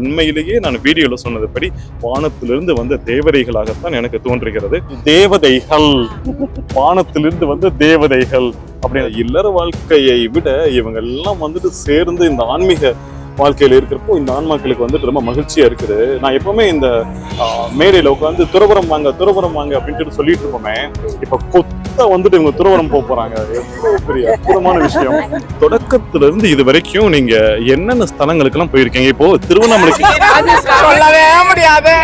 உண்மையிலேயே நான் வீடியோல சொன்னதுபடி வானத்திலிருந்து வந்த தேவதைகளாகத்தான் எனக்கு தோன்றுகிறது. தேவதைகள். வானத்திலிருந்து வந்த தேவதைகள். அப்படின்னு இல்லற வாழ்க்கையை விட இவங்க எல்லாம் வந்துட்டு சேர்ந்து இந்த ஆன்மீக வாழ்க்கையில இருக்கிறப்போ இந்த ஆன்மாக்களுக்கு வந்துட்டு ரொம்ப மகிழ்ச்சியா இருக்குது. நான் எப்பவுமே இந்த மேடையில உட்காந்து துறவரம் வாங்க துறவரம் வாங்க அப்படின்னு சொல்லி சொல்லிட்டு இருப்போமே இப்ப கொத்தா வந்துட்டு இவங்க துறவரம் போக போறாங்க. எவ்வளவு பெரிய அற்புதமான விஷயம். தொடக்கத்துல இருந்து இது வரைக்கும் நீங்க என்னென்ன ஸ்தலங்களுக்கு எல்லாம் போயிருக்கீங்க? இப்போ திருவண்ணாமலைக்கு அது சொல்லவே முடியாது.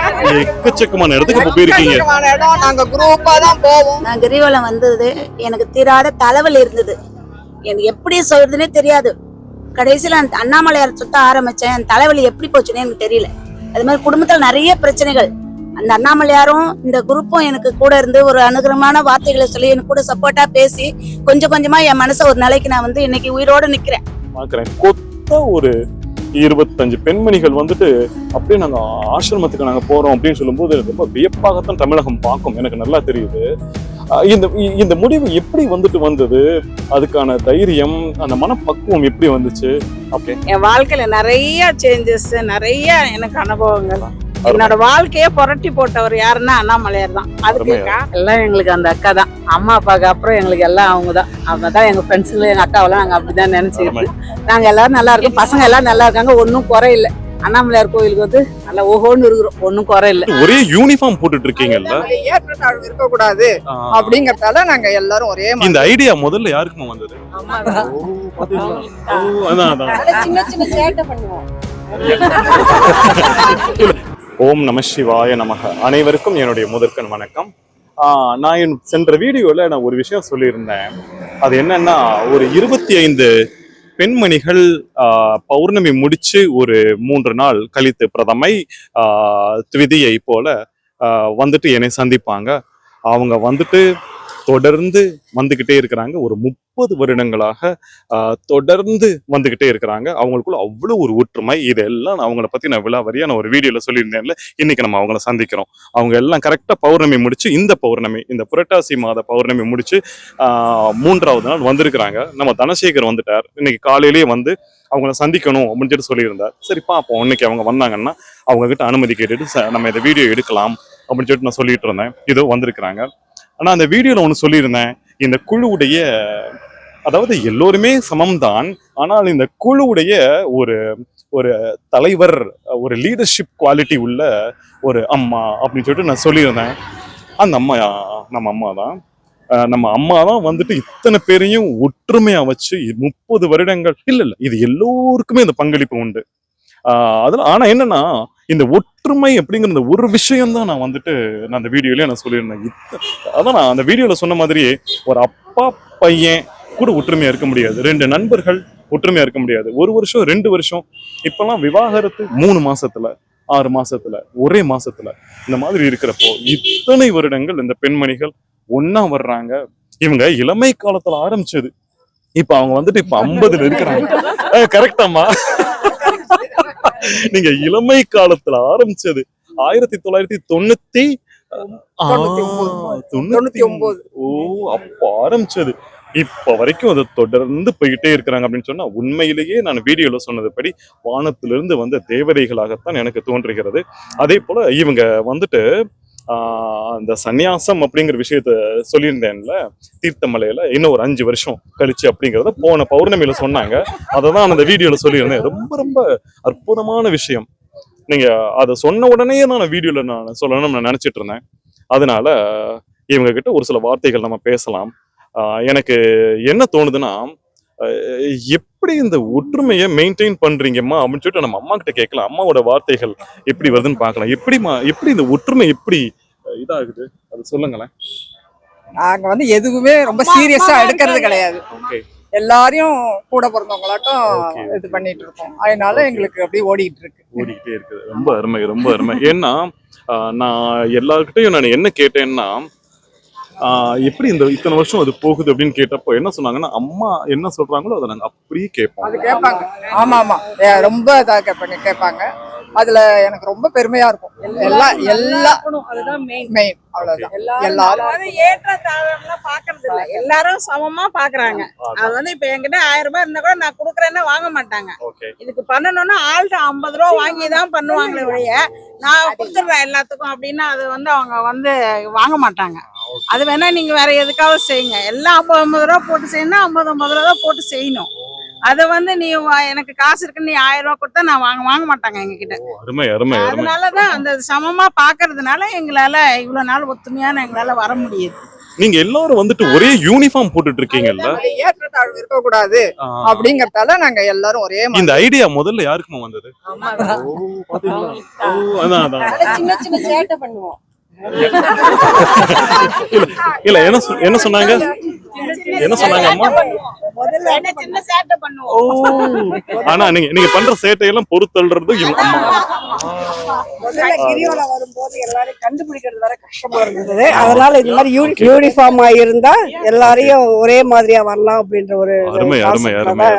எக்கச்சக்கமான இடத்துக்கு இப்ப போயிருக்கீங்க. எக்கச்சக்கமான இடம். நாங்க குரூப்பா தான் போவோம். நான் கிரிவலம் வந்தது எனக்கு தீராத தலைவலி இருந்தது. எனக்கு எப்படி சொல்றதுனே தெரியாது. கடைசியில் அந்த அண்ணாமலையார் சுத்த ஆரம்பித்தேன் என் தலைவலி எப்படி போச்சுன்னே எனக்கு தெரியல. அது மாதிரி குடும்பத்தில் நிறைய பிரச்சனைகள். அந்த அண்ணாமலையாரும் இந்த குரூப்பும் எனக்கு கூட இருந்து ஒரு அனுகிரகமான வார்த்தைகளை சொல்லி எனக்கு கூட சப்போர்ட்டாக பேசி கொஞ்சம் கொஞ்சமாக என் மனசை ஒரு நிலைக்கு நான் வந்து இன்னைக்கு உயிரோடு நிற்கிறேன் பார்க்குறேன் கொத்த ஒரு இருபத்தஞ்சு பெண்மணிகள் வந்துட்டு அப்படியே நாங்கள் ஆசிரமத்துக்கு நாங்கள் போகிறோம் அப்படின்னு சொல்லும்போது ரொம்ப வியப்பாகத்தான் தமிழகம் பார்க்கும். எனக்கு நல்லா தெரியுது. இந்த இந்த முடிவு எப்படி வந்துட்டு வந்தது? அதுக்கான தைரியம் அந்த மனப்பக்குவம் எப்படி வந்துச்சு? ஓகே என் வாழ்க்கையில நிறைய சேஞ்சஸ் நிறைய எனக்கு அனுபவங்கள். என்னோட வாழ்க்கையே புரட்டி போட்டவர் யாருன்னா அண்ணாமலையார் தான். அதுக்கு. எல்லாம் எங்களுக்கு அந்த அக்கா தான். அம்மா அப்பாவுக்கு அப்புறம் எங்களுக்கு எல்லாம் அவங்க தான். அவங்க தான் எங்க ஃப்ரெண்ட்ஸுங்களும் எங்க அக்காவெல்லாம் நாங்க அப்படிதான் நினைச்சுக்கிட்டு நாங்க எல்லாரும் நல்லா இருக்கோம். பசங்க எல்லாம் நல்லா இருக்காங்க. ஒன்றும் குறை இல்லை. அண்ணாமலையார் கோயிலுக்கு வந்து நல்லா ஓஹோன்னு இருக்கிறோம். ஒன்றும் குறை இல்லை ஒரே யூனிஃபார்ம் போட்டுட்டு இருக்கீங்கல்ல ஏற்றத்தாழ்வு இருக்கக்கூடாது. அப்படிங்கறதால நாங்க எல்லாரும் ஒரே இந்த ஐடியா முதல்ல யாருக்குமா வந்தது. சின்ன சின்ன சேட்டை பண்ணுவோம். ஓம் நம சிவாய நமக. அனைவருக்கும் என்னுடைய முதற்கண் வணக்கம். ஆஹ் நான் என் சென்ற வீடியோல நான் ஒரு விஷயம் சொல்லியிருந்தேன். அது என்னன்னா ஒரு இருபத்தி ஐந்து பெண்மணிகள் ஆஹ், பௌர்ணமி முடிச்சு ஒரு மூன்று நாள் கழித்து பிரதமை ஆஹ், திவிதியை போல வந்துட்டு என்னை சந்திப்பாங்க. அவங்க வந்துட்டு தொடர்ந்து வந்துகிட்டே இருக்கிறாங்க. ஒரு முப்பது வருடங்களாக தொடர்ந்து வந்துகிட்டே இருக்கிறாங்க. அவங்களுக்குள்ள அவ்வளோ ஒரு ஒற்றுமை. இதெல்லாம் நான் அவங்கள பற்றி நான் விழாவரியா நான் ஒரு வீடியோவில் சொல்லியிருந்தேன்ல. இன்னைக்கு நம்ம அவங்கள சந்திக்கிறோம். அவங்க எல்லாம் கரெக்டாக பௌர்ணமி முடிச்சு இந்த பௌர்ணமி இந்த புரட்டாசி மாத பௌர்ணமி முடிச்சு மூன்றாவது நாள் வந்திருக்கிறாங்க. நம்ம தனசேகர் வந்துட்டார். இன்னைக்கு காலையிலேயே வந்து அவங்கள சந்திக்கணும் அப்படின்னு சொல்லிட்டு சொல்லியிருந்தார். சரி பார்ப்போம் இன்னைக்கு அவங்க வந்தாங்கன்னா அவங்கக்கிட்ட அனுமதி கேட்டுட்டு ச- நம்ம இதை வீடியோ எடுக்கலாம். அப்படின்னு சொல்லிட்டு நான் சொல்லிட்டு இருந்தேன். இதோ வந்திருக்கிறாங்க. ஆனால் அந்த வீடியோல ஒன்று சொல்லியிருந்தேன். இந்த குழுவுடைய அதாவது எல்லோருமே சமம்தான். ஆனால் இந்த குழுவுடைய ஒரு ஒரு தலைவர் ஒரு லீடர்ஷிப் குவாலிட்டி உள்ள ஒரு அம்மா அப்படின்னு சொல்லிட்டு நான் சொல்லியிருந்தேன். அந்த அம்மா நம்ம அம்மா தான். நம்ம அம்மா தான் வந்துட்டு இத்தனை பேரையும் ஒற்றுமையா வச்சு முப்பது வருடங்கள் இல்லை இல்லை இது எல்லோருக்குமே இந்த பங்களிப்பு உண்டு. அதில் ஆனால் என்னன்னா இந்த ஒற்றுமை அப்படிங்கிற இந்த ஒரு விஷயம் தான் நான் வந்துட்டு நான் அந்த வீடியோலயே நான் சொல்லியிருந்தேன். அதான் நான் அந்த வீடியோல சொன்ன மாதிரியே ஒரு அப்பா பையன் கூட ஒற்றுமையா இருக்க முடியாது. ரெண்டு நண்பர்கள் ஒற்றுமையா இருக்க முடியாது. ஒரு வருஷம் ரெண்டு வருஷம். இப்பெல்லாம் விவாகரத்து மூணு மாசத்துல ஆறு மாசத்துல ஒரே மாசத்துல இந்த மாதிரி இருக்கிறப்போ இத்தனை வருடங்கள் இந்த பெண்மணிகள் ஒண்ணா வர்றாங்க. இவங்க இளமை காலத்துல ஆரம்பிச்சது. இப்ப அவங்க வந்துட்டு இப்ப ஐம்பதுல இருக்கிறாங்க. கரெக்டாமா நீங்க இளமை காலத்துல ஆரம்பிச்சது ஆயிரத்தி தொள்ளாயிரத்தி தொண்ணூத்தி தொண்ணூத்தி ஒன்பது. ஓ அப்ப ஆரம்பிச்சது இப்ப வரைக்கும் அதை தொடர்ந்து போயிட்டே இருக்கிறாங்க அப்படின்னு சொன்னா உண்மையிலேயே நான் வீடியோல சொன்னதுபடி வானத்திலிருந்து வந்த தேவதைகளாகத்தான் எனக்கு தோன்றுகிறது அதே போல இவங்க வந்துட்டு அந்த சந்நியாசம் அப்படிங்கிற விஷயத்த சொல்லியிருந்தேன்ல தீர்த்தமலையில இன்னும் ஒரு அஞ்சு வருஷம் கழிச்சு அப்படிங்கிறத போன பௌர்ணமியில சொன்னாங்க. அதை தான் அந்த வீடியோல சொல்லியிருந்தேன். ரொம்ப ரொம்ப அற்புதமான விஷயம். நீங்க அதை சொன்ன உடனே நான் வீடியோல நான் சொல்லணும்னு நான் நினச்சிட்டு இருந்தேன். அதனால இவங்க கிட்ட ஒரு சில வார்த்தைகள் நம்ம பேசலாம். எனக்கு என்ன தோணுதுன்னா எப்படி இந்த ஒற்றுமையை மெயின்டைன் பண்றீங்கம்மா அப்படின்னு சொல்லிட்டு நம்ம அம்மா கிட்ட கேட்கலாம். அம்மாவோட வார்த்தைகள் எப்படி வருதுன்னு பார்க்கலாம். எப்படிமா எப்படி இந்த ஒற்றுமை எப்படி இதாகுது. அது சொல்லுங்களேன். நாங்க வந்து எதுவுமே ரொம்ப சீரியஸா எடுக்கிறது கிடையாது. எல்லாரையும் கூட பிறந்தவங்களாட்டும். இது பண்ணிட்டு இருக்கோம். அதனால. எங்களுக்கு அப்படியே ஓடிட்டு இருக்கு. ஓடிக்கிட்டே இருக்குது. ரொம்ப அருமை ரொம்ப அருமை. ஏன்னா ஆஹ் நான் எல்லார்கிட்டையும் நான் என்ன கேட்டேன்னா ஆஹ் எப்படி இந்த இத்தனை வருஷம் அது போகுது அப்படின்னு கேட்டப்போ என்ன சொன்னாங்கன்னா அம்மா என்ன சொல்றாங்களோ அதை நாங்க அப்படியே கேட்போம். அது கேட்பாங்க. ஆமா ஆமா ரொம்ப இதா கேட்பாங்க கேட்பாங்க. அதுல எனக்கு ரொம்ப பெருமையா இருக்கும். எல்லா எல்லா அதுதான் மெயின் அவ்வளவுதான். எல்லாரும் ஏற்ற தாழ்வுலாம் பாக்குறது இல்ல. எல்லாரும் சமமா பாக்குறாங்க அது வந்து இப்ப என்கிட்ட ஆயிரம் ரூபாய் இருந்தா கூட நான் குடுக்கறேன்னா வாங்க மாட்டாங்க. இதுக்கு பண்ணணும்னா ஆள்கிட்ட ஐம்பது ரூபா வாங்கி தான் பண்ணுவாங்களே ஒழிய நான் கொடுத்துடுறேன் எல்லாத்துக்கும் அப்படின்னா அது வந்து அவங்க வந்து வாங்க மாட்டாங்க. அது வேணா நீங்க வேற எதுக்காவது செய்யுங்க. எல்லாம் ஐம்பது ஐம்பது ரூபா போட்டு செய்யணும் ஐம்பது ஐம்பது ரூபா தான் போட்டு செய்யணும். அது வந்து நீ எனக்கு காசு இருக்குன்னு நீ ஆயிரம் ரூபாய் கொடுத்தா நான் வாங்க வாங்க மாட்டாங்க எங்க கிட்ட அருமை அதனாலதான் அந்த சமமா பாக்குறதுனால எங்களால இவ்வளவு நாள் ஒத்துமையான எங்களால வர முடியுது. நீங்க எல்லாரும் வந்துட்டு ஒரே யூனிஃபார்ம் போட்டுட்டு இருக்கீங்கல்ல ஏற்றத்தாழ்வு இருக்க கூடாது அப்படிங்கறதால நாங்க எல்லாரும் ஒரே இந்த ஐடியா முதல்ல யாருக்குமா வந்தது? சின்ன சின்ன சேட்டை பண்ணுவோம். இல்ல என்ன சொ- என்ன சொன்னாங்க? என்ன சொன்னாங்க அம்மா? என்ன சின்ன சேட்டை பண்ணுவோம் ஓ ஆனா நீங்க நீங்க பண்ற சேட்டையெல்லாம் பொறுத்தல்றது இவங்க அம்மா. முதல்ல கிரிவலம் வரும்போது எல்லாரையும் கண்டுபிடிக்கிறது வர கஷ்டமா இருந்தது. அதனால இந்த மாதிரி யூனி யூனிஃபார்ம் இருந்தா எல்லாரையும் ஒரே மாதிரியா வரலாம் அப்படின்ற ஒரு.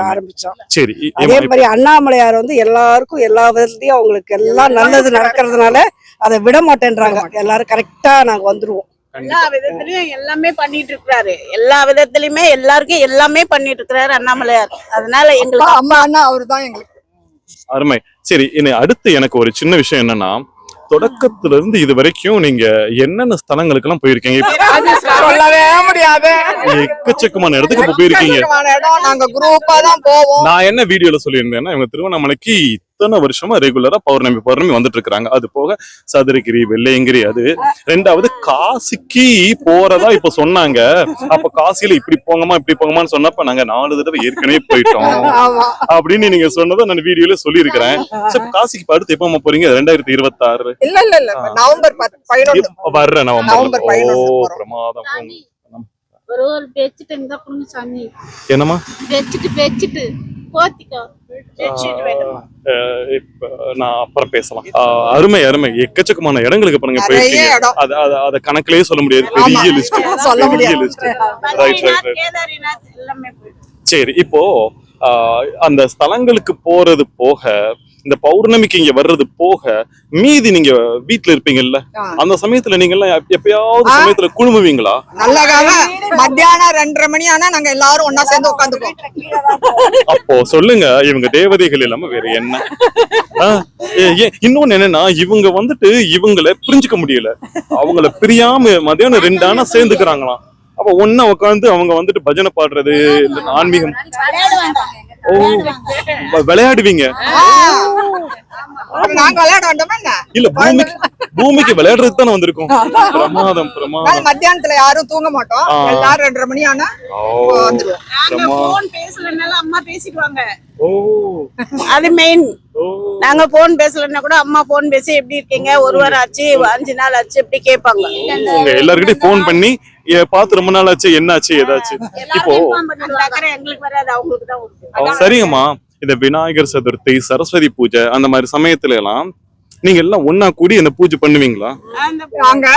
ஆரம்பிச்சோம். சரி அதே மாதிரி அண்ணாமலையார் வந்து எல்லாருக்கும் எல்லா விதத்துலயும் அவங்களுக்கு எல்லாம் நல்லது நடக்கிறதுனால அதை விட மாட்டேன்றாங்க. எல்லாரும் கரெக்டா நாங்க வந்துருவோம். எல்லா விதத்திலயும் எல்லாமே பண்ணிட்டு இருக்கிறாரு. எல்லா விதத்திலயுமே எல்லாருக்கும் எல்லாமே பண்ணிட்டு இருக்கிறாரு அண்ணாமலையார் அதனால எங்களுக்கு அம்மா அண்ணா அவருதான் எங்களுக்கு. அருமை. சரி இனி அடுத்து எனக்கு ஒரு சின்ன விஷயம் என்னன்னா தொடக்கத்துல இருந்து இது வரைக்கும் நீங்க என்னென்ன ஸ்தலங்களுக்கு எல்லாம் போயிருக்கீங்க சொல்லவே முடியாது. எக்கச்சக்கமான இடத்துக்கு போயிருக்கீங்க. நாங்க குரூப்பா தான் போவோம். நான் என்ன வீடியோல சொல்லியிருந்தேன்னா இவங்க திருவண்ணாமலைக்கு இத்தனை வருஷமா ரெகுலரா பௌர்ணமி பௌர்ணமி வந்துட்டு இருக்காங்க அது போக சதுரகிரி வெள்ளையங்கிரி அது. ரெண்டாவது காசிக்கு போறதா இப்ப சொன்னாங்க. அப்ப காசியில இப்படி போங்கம்மா இப்படி போங்கம்மான்னு சொன்னப்ப நாங்க நாலு தடவை ஏற்கனவே போயிட்டோம். ஆமா. அப்படின்னு நீங்க சொன்னதை நான் வீடியோல சொல்லியிருக்கிறேன். காசிக்கு அடுத்து எப்பமா போறீங்க? ரெண்டாயிரத்தி இருபத்தி ஆறு இல்ல இல்ல இல்ல. இப்ப நவம்பர் வர்ற நவம்பர்? ஓ. பிரமாதம். ஒரு ஒரு பெட்ஷீட் இருந்தா கொடுங்க சாமி. என்னம்மா? பெட்ஷீட் பெட்ஷீட் போத்திக்கோ. இப்ப நான் அப்புறம் பேசலாம். அருமை அருமை. எக்கச்சக்கமான இடங்களுக்கு நிறைய போயிருக்கீங்க. அத அத அத கணக்கிலேயே சொல்ல முடியாது. பெரிய ஆமா. லிஸ்ட் சொல்ல பெரிய முடியாது. லிஸ்ட் ரைட் ரைட் ரைட் சரி இப்போ ஆஹ், அந்த ஸ்தலங்களுக்கு போறது போக இந்த பௌர்ணமிக்கு இங்க வர்றது போக மீதி நீங்க வீட்ல இருப்பீங்கல்ல. அந்த சமயத்துல நீங்க எல்லாம் எப்- எப்பயாவது. சமயத்துல குழுமுவீங்களா? நல்ல காலம் மத்தியானம் ரெண்டரை மணி ஆனா நாங்க எல்லாரும் ஒன்னா சேர்ந்து உட்காந்துப்போம். அப்போ சொல்லுங்க இவங்க தேவதைகள் இல்லாம வேற என்ன? இன்னொன்னு என்னன்னா இவங்க வந்துட்டு இவங்கள புரிஞ்சுக்க முடியல. அவங்கள பிரியாம மதியானம் ரெண்டு ஆனா சேர்ந்துக்கிறாங்களாம். அப்ப ஒன்னா உட்காந்து அவங்க வந்துட்டு பஜனை பாடுறது இல்ல ஆன்மீகம். விளையாடுவாங்க. ஓ வ- விளையாடுவீங்க? நாங்க விளையாட வேண்டாமா என்ன? இல்ல பூமிக்கு பூமிக்கு விளையாடுறதுக்கு தானே வந்திருக்கோம். பிரமாதம் பிரமாதம். மத்தியானத்துல யாரும் தூங்க மாட்டோம். எல்லாரும் ரெண்டரை மணி ஆனா வந்துருவோம். அம்மா பேசிடுவாங்க ஓ. அது மெயின் நாங்க போன் பேசலன்னா கூட அம்மா போன் பேசி எப்படி இருக்கீங்க? ஒரு வாரம் ஆச்சு அஞ்சு நாள் ஆச்சு இப்படி கேட்பாங்க. உங்க எல்லார்கிட்டயும் ஃபோன் பண்ணி பார்த்து ரொம்ப நாள் ஆச்சு என்ன ஆச்சு ஏதாச்சு. இப்போ எங்களுக்கு வராது அவங்களுக்கு தான் சரிங்கம்மா. இந்த விநாயகர் சதுர்த்தி சரஸ்வதி பூஜை அந்த மாதிரி சமயத்துல எல்லாம் நீங்க எல்லாம் ஒன்னா கூடி அந்த பூஜை பண்ணுவீங்களா? அங்க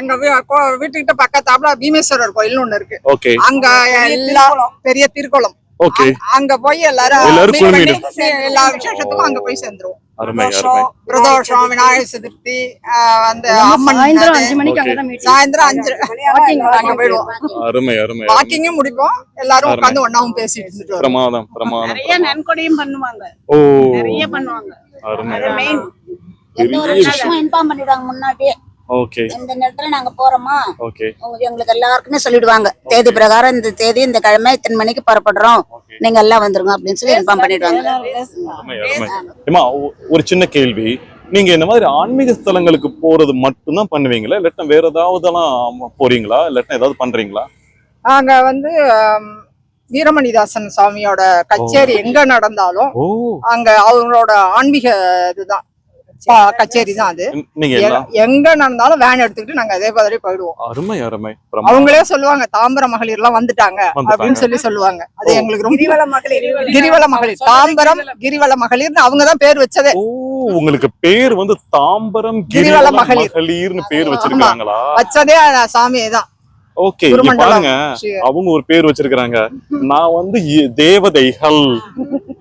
எங்க வீட்டுக்கிட்ட பக்கத்தாப்புல பீமேஸ்வரர் கோயில்னு ஒண்ணு இருக்கு. ஓகே அங்க எல்லா பெரிய திருக்குளம். ஓகே. அங்க போய் எல்லாரும் எல்லாரும் எல்லா விசேஷத்துக்கும் அங்க போய் சேர்ந்துருவோம். அருமை அருமை. பிரதோஷம் விநாயகர் சதுர்த்தி அம்மன் சாயந்தரம் அது. அஞ்சு மணிக்கு Okay. அங்கதான் meeting. சாயந்தரம் அஞ்சு அங்க போயிடுவோம். அருமை அருமை வாக்கிங்கும் முடிப்போம். எல்லாரும் அருமை. உட்காந்து ஒண்ணாவும் பேசிட்டு இருந்துட்டு வருவோம். பிரமாதம் பிரமாதம் நிறைய நன்கொடையும் பண்ணுவாங்க. ஓ. நிறைய பண்ணுவாங்க. அருமை அது மெயின் எந்த ஒரு பெரிய விஷயம். விஷயமும் இன்ஃபார்ம் பண்ணிடுவாங்க முன்னாடியே. ஓகே. இந்த நேரத்துல நாங்க போறோமா ஓகே. எங்களுக்கு எல்லாருக்குமே சொல்லிடுவாங்க. தேதி பிரகாரம் இந்த தேதி இந்த கிழமை இத்தனை மணிக்கு புறப்படுறோம். நீங்க எல்லாம் வந்துருங்க அப்படின்னு சொல்லி இன்ஃபார்ம் பண்ணிடுவாங்க. ஒரு சின்ன கேள்வி. நீங்க இந்த மாதிரி ஆன்மீக ஸ்தலங்களுக்கு போறது மட்டும்தான் பண்ணுவீங்களா? இல்லாட்டா வேற ஏதாவதெல்லாம் போறீங்களா? இல்லாட்டா ஏதாவது பண்றீங்களா? அங்க வந்து வீரமணிதாசன் சாமியோட கச்சேரி எங்க நடந்தாலும் அங்க அவங்களோட ஆன்மீக இதுதான். கச்சேரி. தான் அது. எங்க நடந்தாலும் வேன் எடுத்துக்கிட்டு நாங்க அதே மாதிரி போயிடுவோம். அருமை அருமை. அவங்களே சொல்லுவாங்க தாம்பரம் மகளிர் எல்லாம் வந்துட்டாங்க. அப்படின்னு சொல்லி சொல்லுவாங்க. அது. எங்களுக்கு ரொம்ப கிரிவல மகளிர். கிரிவல மகளிர். தாம்பரம் கிரிவல மகளிர்னு அவங்க தான் பேர் வச்சதே. ஓ உங்களுக்கு பேர் வந்து தாம்பரம் கிரிவல கிரிவல மகளிர். மகளிர்னு பேர் வச்சிருக்காங்களா வச்சதே அந்த சாமி தான். ஓகே. பாருங்க. அவங்க ஒரு பேர் வச்சிருக்கிறாங்க. நான் வந்து தேவதைகள்.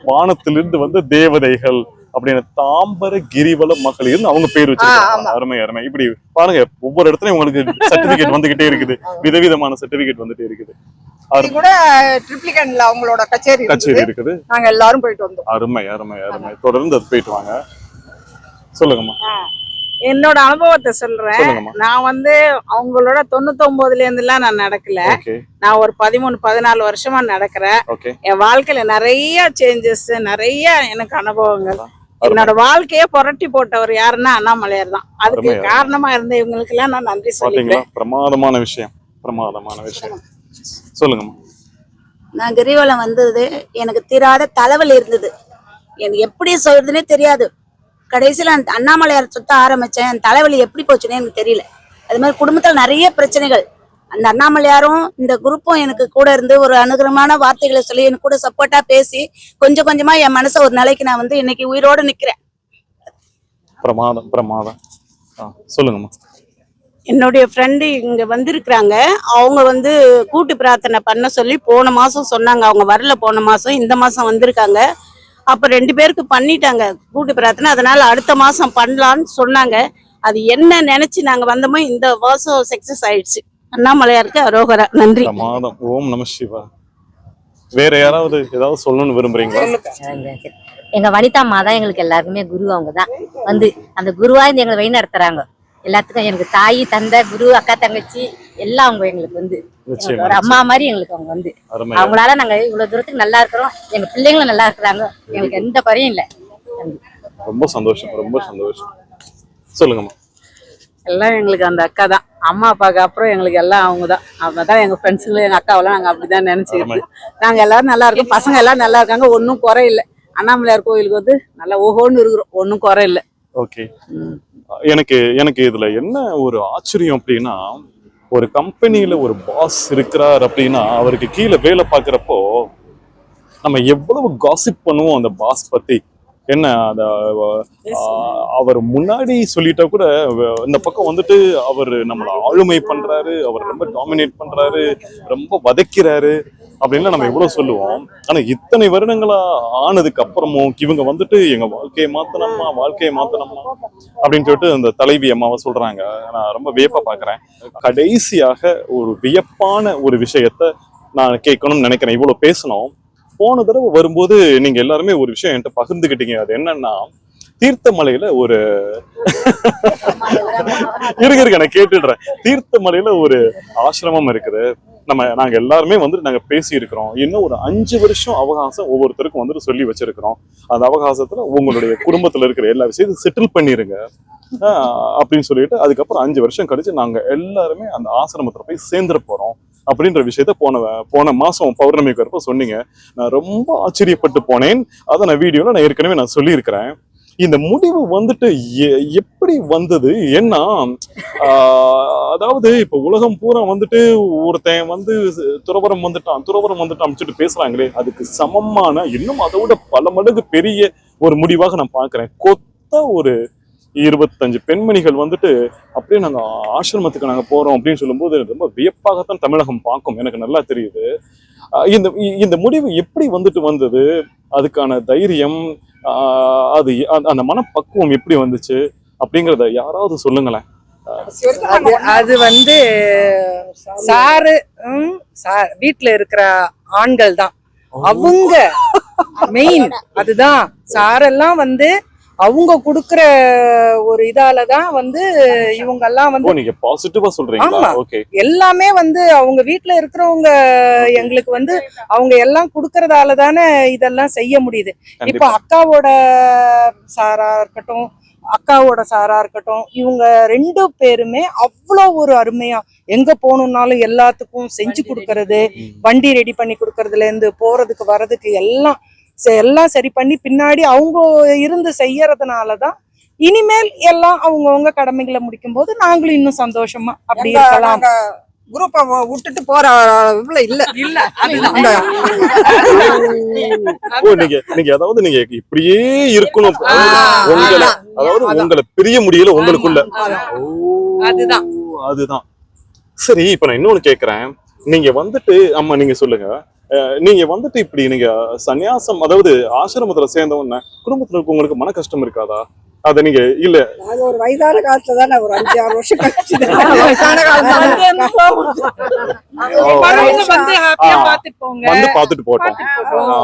வானத்திலிருந்து வந்த தேவதைகள். அப்படின்னு தாம்பர கிரிவல மகளிர்னு அவங்க பேர் வச்சிருக்காங்க. அருமை அருமை. இப்படி பாருங்க ஒவ்வொரு இடத்துலயும் உங்களுக்கு சர்டிபிகேட் வந்துகிட்டே இருக்குது. விதவிதமான சர்டிபிகேட் வந்துட்டே இருக்குது. இது கூட ட்ரிப்ளிகன்ல அவங்களோட கச்சேரி கச்சேரி இருக்குது. நாங்க எல்லாரும் போயிட்டு வந்தோம். அருமை அருமை அருமை. தொடர்ந்து அது போயிட்டு வாங்க. சொல்லுங்கம்மா. என்னோட அனுபவத்தை சொல்றேன். நான் வந்து அவங்களோட தொண்ணூத்தொன்பதுல இருந்துலாம் நான் நடக்கல. நான் ஒரு பதிமூணு பதினாலு வருஷமா நடக்கிறேன். ஓகே. என் வாழ்க்கையில நிறைய சேஞ்சஸ் நிறைய எனக்கு அனுபவங்கள். என்னோட வாழ்க்கையே புரட்டி போட்டவர் யாருன்னா அண்ணாமலையார் தான். அதுக்கு. காரணமா இருந்த இவங்களுக்கு எல்லாம் நான் நன்றி பாத்தீங்களா? சொல்லிக்கிறேன் பிரமாதமான விஷயம். பிரமாதமான விஷயம். சொல்லுங்கம்மா. நான் கிரிவலம் வந்தது எனக்கு தீராத தலைவலி இருந்தது. எனக்கு எப்படி சொல்றதுனே தெரியாது. கடைசியில் அண்ணாமலையார் சுத்த ஆரம்பிச்சேன். என் தலைவலி எப்படி போச்சுன்னே எனக்கு தெரியல. அது மாதிரி குடும்பத்தில் நிறைய பிரச்சனைகள். அந்த அண்ணாமலையாரும் இந்த குரூப்பும் எனக்கு கூட இருந்து ஒரு அனுகிரகமான வார்த்தைகளை சொல்லி எனக்கு கூட சப்போர்ட்டா பேசி கொஞ்சம் கொஞ்சமா என் மனசை ஒரு நிலைக்கு நான் வந்து இன்னைக்கு உயிரோட நிக்கிறேன். பிரமாதம் பிரமாதம். சொல்லுங்கம்மா. என்னுடைய ஃப்ரெண்டு இங்க வந்திருக்கிறாங்க. அவங்க வந்து கூட்டு பிரார்த்தனை பண்ண சொல்லி போன மாசம் சொன்னாங்க. அவங்க வரல போன மாசம் இந்த மாசம் வந்திருக்காங்க. அப்ப ரெண்டு பேருக்கு பண்ணிட்டாங்க கூட்டு பிரார்த்தனை. அதனால அடுத்த மாசம் பண்ணலான்னு சொன்னாங்க. அது என்ன நினைச்சு நாங்க வந்தோமோ இந்த வருஷம் சக்சஸ் ஆயிடுச்சு. அண்ணாமலையாருக்கு அரோகரா. நன்றி. பிரமாதம். ஓம் நம சிவா. வேற யாராவது ஏதாவது சொல்லணும்னு விரும்புறீங்களா? எங்க வனிதா தான் எங்களுக்கு எல்லாருக்குமே குரு அவங்க தான் வந்து அந்த குருவா இருந்து எங்களை வழி நடத்துறாங்க எல்லாத்துக்கும் எனக்கு தாய் தந்தை குரு அக்கா தங்கச்சி எல்லாம் அவங்க எங்களுக்கு வந்து. ஒரு அம்மா மாதிரி எங்களுக்கு அவங்க வந்து. அவங்களால நாங்க இவ்வளவு தூரத்துக்கு நல்லா இருக்கிறோம். எங்க பிள்ளைங்களும் நல்லா இருக்கிறாங்க. எங்களுக்கு எந்த குறையும் இல்லை. ரொம்ப சந்தோஷம் ரொம்ப சந்தோஷம். சொல்லுங்கம்மா. எல்லாம் எங்களுக்கு அந்த அக்கா தான். அம்மா அப்பாவுக்கு அப்புறம் எங்களுக்கு எல்லாம் அவங்க தான் அவங்க தான் எங்க ஃப்ரெண்ட்ஸுங்களும் எங்க அக்காவெல்லாம் நாங்க அப்படிதான் நினைச்சுக்கிட்டு நாங்க எல்லாரும் நல்லா இருக்கோம். பசங்க எல்லாம் நல்லா இருக்காங்க. ஒன்றும் குறை இல்லை. அண்ணாமலையார் கோயிலுக்கு வந்து நல்லா ஓஹோன்னு இருக்கிறோம். ஒன்றும் குறை இல்லை. ஓகே. எனக்கு எனக்கு இதுல என்ன ஒரு ஆச்சரியம் அப்படின்னா ஒரு கம்பெனியில ஒரு பாஸ் இருக்கிறார் அப்படின்னா அவருக்கு கீழே வேலை பார்க்குறப்போ நம்ம எவ்வளவு காசிப் பண்ணுவோம் அந்த பாஸ் பத்தி? என்ன அந்த அவர் முன்னாடி சொல்லிட்டா கூட இந்த பக்கம் வந்துட்டு அவர் நம்மளை ஆளுமை பண்றாரு அவர் ரொம்ப டாமினேட் பண்றாரு ரொம்ப வதைக்கிறாரு அப்படின்னு நம்ம எவ்வளவு சொல்லுவோம். ஆனா இத்தனை வருடங்களா ஆனதுக்கு அப்புறமும் இவங்க வந்துட்டு எங்க வாழ்க்கையை மாத்தணுமா வாழ்க்கையை மாத்தணுமா அப்படின்னு சொல்லிட்டு அந்த தலைவி அம்மாவை சொல்றாங்க. நான் ரொம்ப வியப்பா பாக்குறேன். கடைசியாக ஒரு வியப்பான ஒரு விஷயத்த நான் கேட்கணும்னு நினைக்கிறேன். இவ்வளவு பேசணும். போன தடவை வரும்போது நீங்க எல்லாருமே ஒரு விஷயம் என்கிட்ட பகிர்ந்துக்கிட்டீங்க அது என்னன்னா தீர்த்தமலையில ஒரு இருக்கு இருக்கு நான் கேட்டுடுறேன். தீர்த்தமலையில ஒரு ஆசிரமம் இருக்குது. நம்ம நாங்க எல்லாருமே வந்துட்டு நாங்க பேசி இருக்கிறோம் இன்னும் ஒரு அஞ்சு வருஷம் அவகாசம் ஒவ்வொருத்தருக்கும் வந்துட்டு சொல்லி வச்சிருக்கிறோம். அந்த அவகாசத்துல உங்களுடைய குடும்பத்துல இருக்கிற எல்லா விஷயத்தையும் செட்டில் பண்ணிருங்க. அப்படின்னு சொல்லிட்டு அதுக்கப்புறம் அஞ்சு வருஷம் கழிச்சு நாங்க எல்லாருமே அந்த ஆசிரமத்துல போய் சேர்ந்துட போறோம். அப்படின்ற விஷயத்த போன போன மாதம் பௌர்ணமிக்கு வரப்போ சொன்னீங்க. நான் ரொம்ப ஆச்சரியப்பட்டு போனேன். அதை நான் வீடியோவில் நான் ஏற்கனவே நான் சொல்லியிருக்கிறேன். இந்த முடிவு வந்துட்டு எ- எப்படி வந்தது? ஏன்னா அதாவது இப்ப உலகம் பூரா வந்துட்டு ஒருத்தன் வந்து துறவரம் வந்துட்டான் துறவரம் வந்துட்டான் அப்படின்னு பேசுறாங்களே அதுக்கு சமமான இன்னும் அதை விட பல மடங்கு பெரிய ஒரு முடிவாக நான் பாக்குறேன். கொத்த ஒரு இருபத்தஞ்சு பெண்மணிகள் வந்துட்டு அப்படியே நாங்க ஆசிரமத்துக்கு நாங்க போறோம் அப்படின்னு சொல்லும்போது ரொம்ப வியப்பாகத்தான் தமிழகம் பார்க்கும். எனக்கு நல்லா தெரியுது. இந்த இந்த முடிவு எப்படி வந்துட்டு வந்தது? அதுக்கான தைரியம் அது அந்த- மனப்பக்குவம் எப்படி வந்துச்சு? அப்படிங்கறத யாராவது சொல்லுங்களேன். அது வந்து சாரு ம், சா- வீட்ல இருக்கிற ஆண்கள் தான் அவங்க மெயின் அதுதான். சாரெல்லாம் வந்து அவங்க குடுக்கிற ஒரு இதால தான் வந்து இவங்க எல்லாம் வந்து ஓ நீங்க பாசிட்டிவா. ஓகே எல்லாமே வந்து அவங்க வீட்ல இருக்கிறவங்க எங்களுக்கு வந்து அவங்க எல்லாம் குடுக்கறதால தானே இதெல்லாம் செய்ய முடியுது இப்போ அக்காவோட சாரா இருக்கட்டும் அக்காவோட சாரா இருக்கட்டும் இவங்க ரெண்டு பேருமே அவ்வளோ ஒரு அருமையா எங்க போகணும்னாலும் எல்லாத்துக்கும் செஞ்சு கொடுக்கறது. வண்டி ரெடி பண்ணி கொடுக்கறதுல இருந்து போறதுக்கு வர்றதுக்கு எல்லாம் எல்லாம் சரி பண்ணி பின்னாடி அவங்க இருந்து செய்யறதுனால தான் இனிமேல் எல்லாம் அவங்கவங்க கடமைகளை முடிக்கும் போது நாங்களும் இன்னும் சந்தோஷமா அப்படி இருக்கலாம் குரூப்பை விட்டுட்டு போற இல்ல இல்ல ஓ நீங்க நீங்க அதாவது நீங்க இப்படியே இருக்கணும் உங்களை. அதாவது. உங்களை பிரிய முடியல உங்களுக்குள்ள ஆமா. ஓ அதுதான். அதுதான் சரி இப்ப நான் இன்னொன்னு கேக்குறேன் நீங்க வந்துட்டு அம்மா நீங்க சொல்லுங்க நீங்க வந்துட்டு இப்படி நீங்க சன்னியாசம் அதாவது ஆசிரமத்துல சேர்ந்த உடனே குடும்பத்துல இருக்கவங்களுக்கு மன கஷ்டம் இருக்காதா? அத நீங்க இல்ல. அது ஒரு வயதான காலத்துல தானே ஒரு அஞ்சு ஆறு வருஷம் கழிச்சு வந்து. பாத்துட்டு போங்க. வந்து பாத்துட்டு போட்டோம்.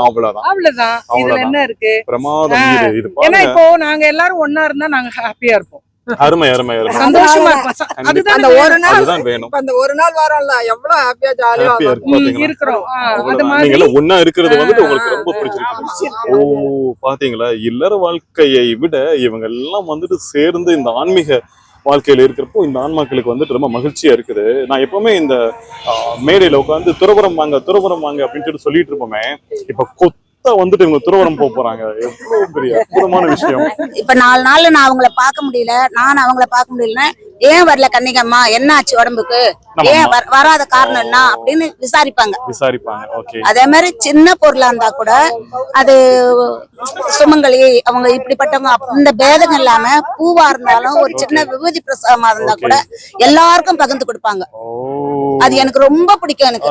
அவ்வளவுதான். அவ்வளவுதான். என்ன இருக்கு? பிரமாதம் ஆ. இது இது ஏன்னா இப்போ நாங்க எல்லாரும் ஒன்னா இருந்தா நாங்க ஹாப்பியா இருப்போம். அருமை அருமை அருமை. சந்தோஷமா அந்த ஒரு நாள் அதுதான் வேணும். இப்ப அந்த ஒரு நாள் வரோம்ல எவ்வளவு ஹாப்பியா ஜாலியா இருக்கிறோம். அது. மாதிரி ஒண்ணா இருக்கிறது வந்துட்டு உங்களுக்கு ரொம்ப பிடிச்சிருக்கு. ஓ பாத்தீங்களா? இல்லற வாழ்க்கையை விட இவங்க எல்லாம் வந்துட்டு சேர்ந்து இந்த ஆன்மீக வாழ்க்கையில இருக்கிறப்போ இந்த ஆன்மாக்களுக்கு வந்துட்டு ரொம்ப மகிழ்ச்சியா இருக்குது. நான் எப்பவுமே இந்த மேடையில உட்காந்து துறவரம் வாங்க துறவரம் வாங்க அப்படின்னு சொல்லிட்டு சொல்லிட்டு இருப்போமே இப்ப கொத்த வந்துட்டு இவங்க துறவரம் போக போறாங்க. எவ்வளவு பெரிய அற்புதமான விஷயம். இப்ப நாலு நாள்ல நான் அவங்கள பார்க்க முடியல. நான் அவங்கள பார்க்க முடியலன்னா ஏன் வரல கன்னிகம்மா? என்ன ஆச்சு உடம்புக்கு ஏன் வர- வராத காரணம் என்ன? அப்படின்னு விசாரிப்பாங்க. விசாரிப்பாங்க. ஓகே. அதே மாதிரி சின்ன பொருளா இருந்தா கூட அது சுமங்கலி அவங்க இப்படிப்பட்டவங்க அப்~ இந்த பேதம் இல்லாம பூவா இருந்தாலும் ஒரு சின்ன விபூதி பிரசாதமா இருந்தா கூட எல்லாருக்கும் பகிர்ந்து கொடுப்பாங்க. அது எனக்கு ரொம்ப பிடிக்கும் எனக்கு.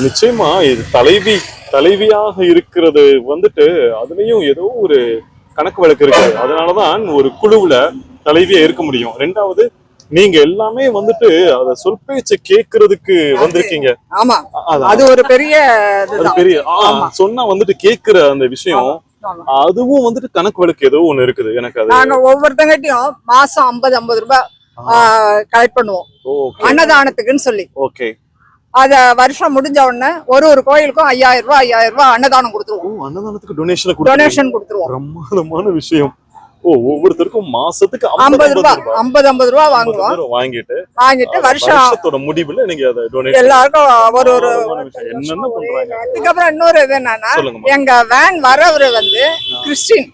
நிச்சயமா இது தலைவி தலைவியாக இருக்கிறது. வந்துட்டு அதுலயும் ஏதோ ஒரு கணக்கு வழக்கு இருக்கு. அதனாலதான் ஒரு குழுவுல தலைவியா இருக்க முடியும். ரெண்டாவது நீங்க எல்லாமே வந்துட்டு அத சொல் பேச்ச கேக்குறதுக்கு வந்திருக்கீங்க. ஆமா. அது ஒரு பெரிய அது பெரிய. சொன்னா வந்துட்டு கேக்குற அந்த விஷயம். அதுவும் வந்துட்டு கணக்கு வழக்கு ஏதோ ஒண்ணு இருக்குது. எனக்கு அது நாங்க ஒவ்வொருத்தங்கட்டியும் மாசம் ஐம்பது ஐம்பது ரூபாய் கலெக்ட் பண்ணுவோம். அன்னதானத்துக்குன்னு சொல்லி. ஓகே அத வருஷம் முடிஞ்ச உடனே ஒரு ஒரு கோயிலுக்கும் ஐயாயிரம் ரூபாய் ஐயாயிரம் ரூபாய் அன்னதானம் கொடுத்துருவோம். அன்னதானத்துக்கு டொனேஷன் டொனேஷன் கொடுத்துருவோம். பிரமாதமான விஷயம். ஓ ஒவ்வொருத்தருக்கும் மாசத்துக்கு ஐம்பது ரூபாய் ஐம்பது ஐம்பது ரூபாய் வாங்குவோம். வாங்கிட்டு வாங்கிட்டு வருஷம் வருஷத்தோட முடிவுல நீங்க அதை டொனேட் எல்லாருக்கும் ஒரு ஒரு என்னென்ன பண்றாங்க? அதுக்கப்புறம் இன்னொரு இது என்னன்னா எங்க வேன் வரவர் வந்து கிறிஸ்டின்.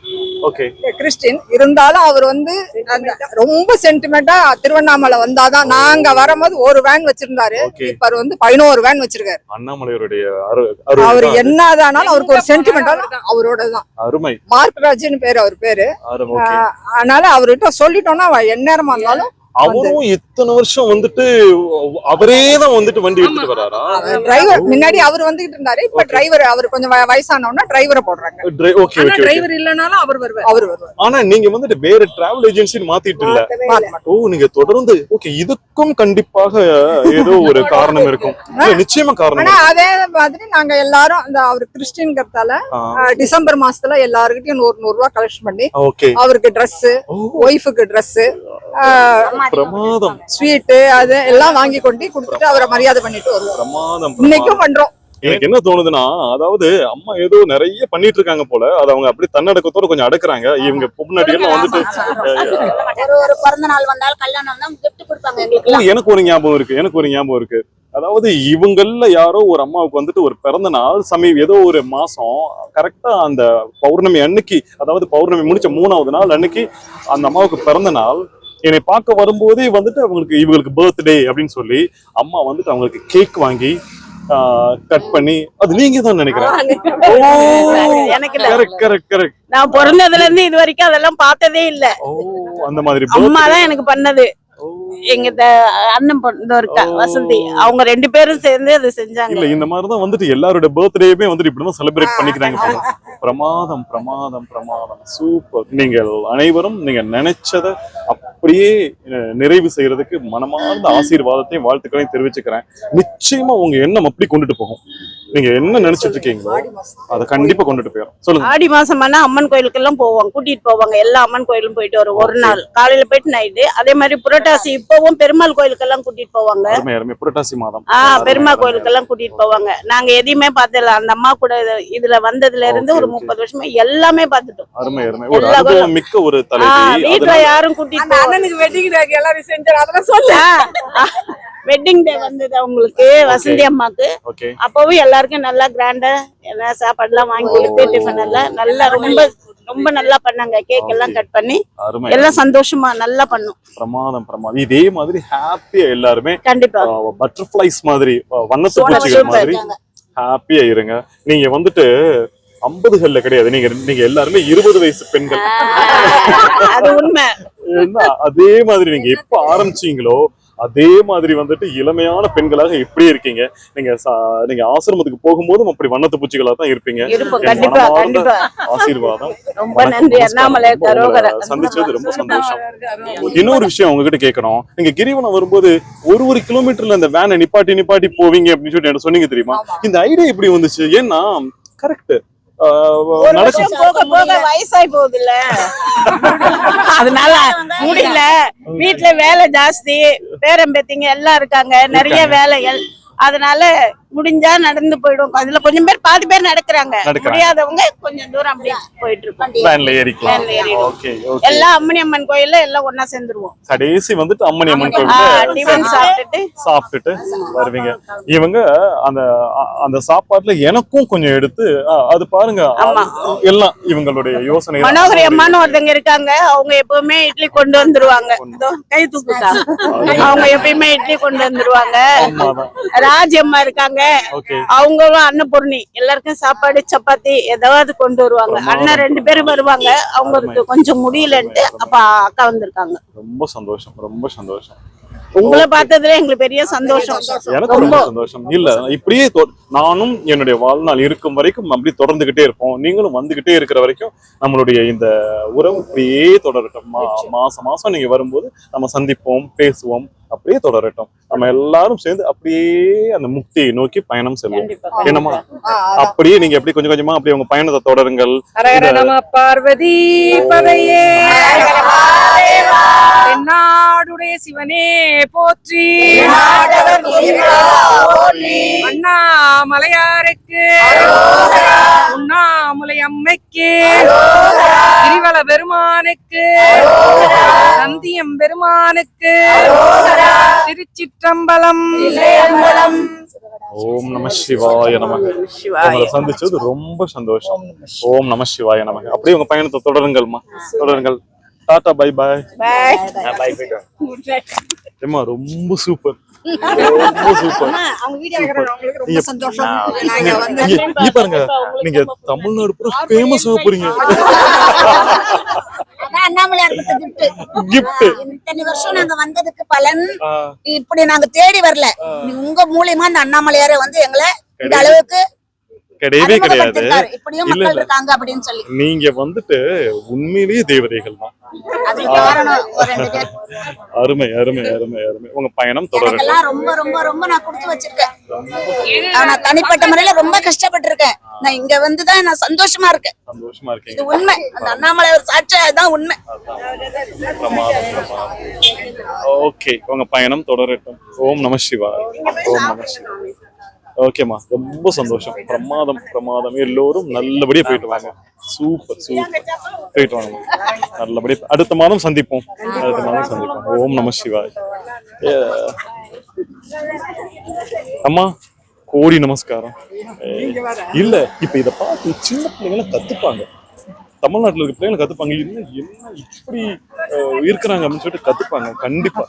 கிறிஸ்டின் இருந்தாலும் அவர் வந்து ரொம்ப சென்டிமெண்டா திருவண்ணாமலை வந்தாதான் நாங்க வரும்போது ஒரு வேன் வச்சிருந்தாரு. இப்ப அவர் வந்து பதினோரு வேன் வச்சிருக்காரு. அண்ணாமலையோருடைய அவர் தான். என்னதானாலும் அவருக்கு ஒரு சென்டிமெண்டா அவரோட தான் அருமை. மார்க் ராஜ்னு பேரு அவர் பேரு. அதனால அவர்கிட்ட சொல்லிட்டோம்னா எந்நேரமா இருந்தாலும் அவரும் இத்தனை வருஷம் வந்துட்டு அவரே தான் வந்துட்டு வண்டி எடுத்துட்டு வராரா? டிரைவர் முன்னாடி அவர் வந்துகிட்டு இருந்தாரு. இப்ப டிரைவர் அவர் கொஞ்சம் வய- வயசானவனா டிரைவரை போடுறாங்க. ஓகே ஓகே டிரைவர் இல்லனாலும் அவர் வருவார். அவர் வருவார். ஆனா நீங்க வந்துட்டு வேற டிராவல் ஏஜென்சின்னு மாத்திட்டு இல்ல. ஓ நீங்க தொடர்ந்து ஓகே இதுக்கும் கண்டிப்பாக ஏதோ ஒரு காரணம் இருக்கும். நிச்சயமா காரணம் ஆனா. அதே மாதிரி நாங்க எல்லாரும் அந்த அவர் கிறிஸ்டின்கிறதால ஆ, டிசம்பர் மாசத்துல எல்லாருக்கிட்டையும் நூறு நூறு ரூபாய் கலெக்ட் பண்ணி ஓகே. அவருக்கு Dress ஓ. ஒய்ஃபுக்கு Dress பிரமாதம். ஸ்வீட்டு அது எல்லாம் வாங்கி கொண்டு கொடுத்துட்டு அவரை மரியாதை பண்ணிட்டு வருவோம். பிரமாதம் இன்னைக்கும் பண்றோம். எனக்கு என்ன தோணுதுன்னா அதாவது அம்மா ஏதோ நிறைய பண்ணிட்டு இருக்காங்க போல அது அவங்க அப்படி தன்னடக்கத்தோட கொஞ்சம் அடக்குறாங்க. இவங்க எல்லாம் வந்துட்டு பிறந்த நாள் ஓ, எனக்கு ஒரு ஞாபகம் இருக்கு எனக்கு ஒரு ஞாபகம் இருக்கு. அதாவது இவங்கள யாரோ ஒரு அம்மாவுக்கு வந்துட்டு ஒரு பிறந்த நாள் சமீ ஏதோ ஒரு மாசம் கரெக்டா அந்த பௌர்ணமி அன்னைக்கு அதாவது பௌர்ணமி முடிச்ச மூணாவது நாள் அன்னைக்கு அந்த அம்மாவுக்கு பிறந்த நாள் என்னை பார்க்க வரும்போதே வந்துட்டு அவங்களுக்கு இவங்களுக்கு பர்த்டே அப்படின்னு சொல்லி அம்மா வந்துட்டு அவங்களுக்கு கேக் வாங்கி கட் பண்ணி அது நீங்க தான் நினைக்கிறேன் எனக்கு இல்ல. கரெக்ட் கரெக்ட் கரெக்ட் நான் பிறந்ததுல இருந்து இது வரைக்கும் அதெல்லாம் பார்த்ததே இல்ல ஓ அந்த மாதிரி அம்மா. தான் எனக்கு பண்ணது. எங்க அண்ணன் பொண்ணு இருக்கா. வசந்தி. அவங்க ரெண்டு பேரும் சேர்ந்து அதை செஞ்சாங்க. இல்ல இந்த மாதிரி தான் வந்துட்டு எல்லாரோட பர்த்டேயுமே வந்துட்டு இப்படிதான் செலிப்ரேட் பண்ணிக்கிறாங்க. பிரமாதம் பிரமாதம் பிரமாதம். சூப்பர் நீங்கள் அனைவரும் நீங்க நினைச்சத அப்படியே நிறைவு செய்யறதுக்கு மனமார்ந்த ஆசீர்வாதத்தையும் வாழ்த்துக்களையும் தெரிவிச்சுக்கிறேன். நிச்சயமா உங்க எண்ணம் அப்படி கொண்டுட்டு போகும். நீங்க என்ன நினைச்சிட்டு இருக்கீங்களோ அதை கண்டிப்பா கொண்டுட்டு போயிடும் சொல்லுங்க. ஆடி மாசம் ஆனா அம்மன் கோயிலுக்கு எல்லாம் போவோம் கூட்டிட்டு போவாங்க. எல்லா அம்மன் கோயிலும் போயிட்டு வரும். ஒரு நாள். காலையில போயிட்டு நைட்டு அதே மாதிரி புரட்டாசி இப்பவும் பெருமாள் கோயிலுக்கு எல்லாம் கூட்டிட்டு போவாங்க. புரட்டாசி மாதம். ஆஹ் பெருமாள் கோயிலுக்கு எல்லாம் கூட்டிட்டு போவாங்க. நாங்க எதையுமே பார்த்ததில்ல அந்த அம்மா கூட இது- இதுல வந்ததுல இருந்து ஒரு. முப்பது வருஷமா எல்லாமே பார்த்துட்டோம். அனுபவம் மிக்க ஒரு வீட்டுல யாரும் கூட்டிட்டு அந்த அண்ணனுக்கு வெட்டிங் எல்லாரும் செஞ்சாரு அதெல்லாம் சொல்லு. வெட்டிங் டே வந்தது அவங்களுக்கு வசந்தி அம்மாக்கு. அப்பவும் எல்லாருக்கும் நல்லா கிராண்டா என்ன சாப்பாடு எல்லாம் வாங்கி கொடுத்து டிஃபன் எல்லாம் நல்லா ரொம்ப ரொம்ப நல்லா பண்ணாங்க. கேக் எல்லாம் கட் பண்ணி எல்லாம் சந்தோஷமா நல்லா பண்ணும். பிரமாதம் பிரமாதம். இதே மாதிரி ஹாப்பியா எல்லாருமே கண்டிப்பா. பட்டர்ஃபிளைஸ் மாதிரி வண்ணத்து பூச்சிகள் மாதிரி. ஹாப்பியா இருங்க. நீங்க வந்துட்டு ஐம்பதுகள்ல கிடையாது. நீங்க நீங்க எல்லாருமே இருபது வயசு பெண்கள். அது உண்மை. ஏன்னா அதே மாதிரி நீங்க எப்ப ஆரம்பிச்சீங்களோ அதே மாதிரி வந்துட்டு இளமையான பெண்களாக எப்படி இருக்கீங்க. நீங்க நீங்க ஆசிரமத்துக்கு போகும்போதும் அப்படி வண்ணத்து பூச்சிகளா தான் இருப்பீங்க. ஆசீர்வாதம். சந்திச்சது ரொம்ப சந்தோஷம். இன்னொரு விஷயம் உங்ககிட்ட கேட்கணும். நீங்க கிரிவலம் வரும்போது ஒரு ஒரு கிலோமீட்டர்ல அந்த வேனை நிப்பாட்டி நிப்பாட்டி போவீங்க அப்படின்னு சொல்லிட்டு எனக்கு சொன்னீங்க தெரியுமா? இந்த ஐடியா எப்படி வந்துச்சு? ஏன்னா கரெக்ட் ஒரு நடக்கும் வருஷம் போக போக வயசாகி போகுது இல்ல அதனால முடியல. வீட்டுல வேலை ஜாஸ்தி பேரம்பேத்திங்க எல்லாம் இருக்காங்க நிறைய வேலைகள். அதனால முடிஞ்சா நடந்து போயிடும். அதுல கொஞ்சம் பேர் பாதி பேர் நடக்கிறாங்க. முடியாதவங்க கொஞ்சம் தூரம் அப்படியே போயிட்டு இருக்கோம். எல்லாம் அம்மணி அம்மன் கோயில்ல எல்லாம் ஒண்ணா சேர்ந்துருவோம். கடைசி வந்துட்டு அம்மணி அம்மன் டிஃபன் சாப்பிட்டுட்டு. சாப்பிட்டுட்டு வருவீங்க. இவங்க அந்த அந்த சாப்பாட்டுல எனக்கும் கொஞ்சம் எடுத்து அது பாருங்க எல்லாம் இவங்களுடைய யோசனை. மனோகரி அம்மான்னு ஒருத்தங்க இருக்காங்க. அவங்க எப்பவுமே இட்லி கொண்டு வந்துருவாங்க. கை தூக்குதா? அவங்க எப்பயுமே இட்லி கொண்டு வந்துருவாங்க. ராஜி அம்மா இருக்காங்க. ஓகே அவங்களும் அன்னபூர்ணி எல்லாருக்கும் சாப்பாடு சப்பாத்தி ஏதாவது கொண்டு வருவாங்க. அண்ணன் ரெண்டு பேரும் வருவாங்க. அவங்களுக்கு கொஞ்சம் முடியலன்ட்டு அப்ப அக்கா வந்திருக்காங்க. ரொம்ப சந்தோஷம் ரொம்ப சந்தோஷம். உங்களை பார்த்ததுல எங்களுக்கு பெரிய சந்தோஷம். எனக்கு ரொம்ப. சந்தோஷம். இல்ல இப்படியே நானும் என்னுடைய வாழ்நாள் இருக்கும் வரைக்கும் அப்படி தொடர்ந்துகிட்டே இருப்போம். நீங்களும் வந்துகிட்டே இருக்கிற வரைக்கும் நம்மளுடைய இந்த உறவு இப்படியே தொடரட்டும். மா- மாசம் மாசம் நீங்க வரும்போது நம்ம சந்திப்போம் பேசுவோம் அப்படியே தொடரட்டும். நம்ம எல்லாரும் சேர்ந்து அப்படியே அந்த முக்தியை நோக்கி பயணம் செல்வோம். என்னமா அப்படியே நீங்க எப்படி கொஞ்சம் கொஞ்சமா அப்படியே உங்க பயணத்தை தொடருங்கள். பார்வதி பதையே தென்னாடுடைய சிவனே போற்றி. அண்ணாமலையாருக்கு. உண்ணாமுலை அம்மைக்கு. கிரிவல பெருமானுக்கு. நந்தியம் பெருமானுக்கு. திருச்சிற்றம்பலம். ஓம் நம சிவாய நமக. உங்களை சந்திச்சது ரொம்ப சந்தோஷம். ஓம் நம சிவாய. நமக. அப்படியே உங்க பயணத்தை தொடருங்கள்மா. தொடருங்கள். டாடா பை பாய் ஏமா ரொம்ப சூப்பர் ரொம்ப சூப்பர் அவங்க வீடியோ எடுக்கிறவங்களுக்கு ரொம்ப சந்தோஷம். நாங்க பாருங்க. நீங்க தமிழ்நாடு பூரா ஃபேமஸ் ஆக போறீங்க. இத்தனை வருஷம் நாங்க வந்ததுக்கு பலன். இப்படி நாங்க தேடி வரல. உங்க மூலியமா அந்த அண்ணாமலையாரே வந்து எங்களை இந்த அளவுக்கு கிடையவே கிடையாது. இல்ல, மக்கள் இல்ல. இருக்காங்க அப்படின்னு சொல்லி. நீங்க வந்துட்டு உண்மையிலேயே தேவதைகள் தான். அருமை அருமை அருமை அருமை. உங்க பயணம் தொடரட்டும் எனக்கெல்லாம் ரொம்ப ரொம்ப ரொம்ப நான் கொடுத்து வச்சிருக்கேன். நான் தனிப்பட்ட முறையில ரொம்ப கஷ்டப்பட்டு இருக்கேன் நான் இங்க வந்துதான் நான் சந்தோஷமா இருக்கேன். சந்தோஷமா இது இருக்கீங்க உண்மை. அந்த அண்ணாமலை ஒரு சாட்சி அதுதான் உண்மை. ஓகே உங்க பயணம் தொடரட்டும். ஓம் நம சிவாய். ஓம் நம சிவாய். ஓகேம்மா. ரொம்ப சந்தோஷம். பிரமாதம் பிரமாதம். எல்லோரும் நல்லபடியாக போயிட்டு வாங்க. Super super. போயிட்டு வாங்க. நல்லபடியாக அடுத்த மாதம் சந்திப்போம். அடுத்த மாதம் சந்திப்போம். ஓம் நம சிவாய். அம்மா கோடி நமஸ்காரம். இல்ல இப்ப இத பார்த்து சின்ன பிள்ளைங்கள கத்துப்பாங்க. தமிழ்நாட்டில் இருக்க பிள்ளைங்களை கத்துப்பாங்க. என்ன என்ன இப்படி இருக்கிறாங்க அப்படின்னு சொல்லிட்டு கத்துப்பாங்க. கண்டிப்பா.